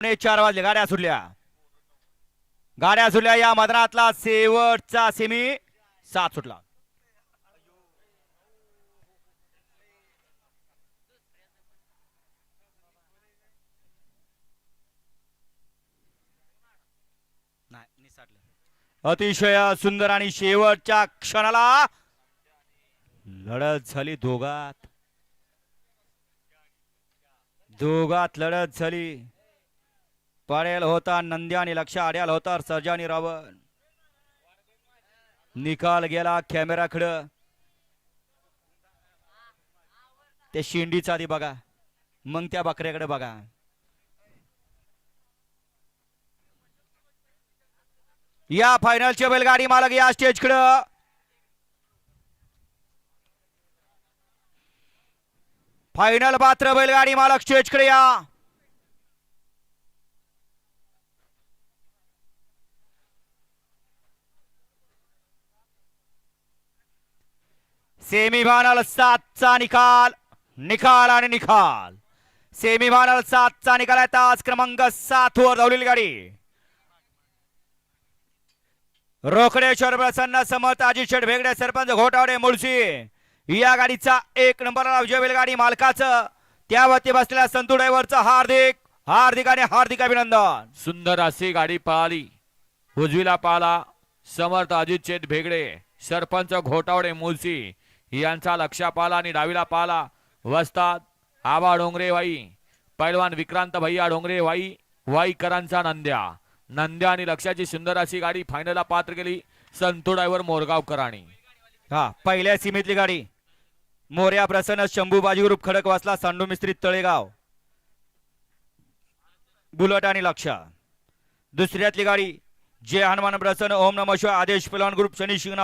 चार वाजले गाड्या सुटल्या. गाड्या सुटल्या या मैदानातला शेवटचा सेमी सात सुटला. अतिशय सुंदर आणि शेवटच्या क्षणाला लढत झाली दोघात. दोघात लढत झाली. पडेल होता नंद्या आणि लक्ष आड्याल होता सर्जानी रावण. निकाल गेला कॅमेराकडं. ते शेंडीचा आधी बघा. मग त्या बकऱ्याकडे बघा. या फायनलचे बैलगाडी मालक या स्टेजकडं फायनल पात्र बैलगाडी मालक स्टेजकडे या. सेमीफायनल सातचा निकाल निकाल आणि निकाल. सेमीफायनल सातचा निकाल आहे तास क्रमांक सात वर धावलेली गाडी. रोकडेश्वर प्रसन्न समर्थ अजित शेठ भेगडे सरपंच घोटावडे मुळशी. या गाडीचा एक नंबरला विजय बैलगाडी मालकाचं. त्यावरती बसलेल्या संतू ड्रायव्हरचं हार्दिक हार्दिक आणि हार्दिक अभिनंदन. सुंदर अशी गाडी पळाली उजवीला पाला समर्थ अजित शेठ भेगडे सरपंच घोटावडे मुळशी. यांचा लक्षा पाला आणि डावीला पाला. वस्ताद आबा डोंगरे वाई. पैलवान विक्रांत भैया डोंगरे वाई वाईकरांचा नंद्या. नंद्या आणि लक्षाची सुंदर अशी गाडी फायनलला पात्र केली. संतू ड्रायव्हर मोरगावकरांनी. हा पहिल्या सीमेतली गाडी. मोर्या प्रसन्न शंभू बाजी ग्रुप खडक वाचला सांडू मिस्त्री तळेगाव. बुलट आणि लक्ष. दुसऱ्यातली गाडी जय हनुमान प्रसन्न ओम नम शिवाय आदेश पेलवान ग्रुप शनी शिंगणा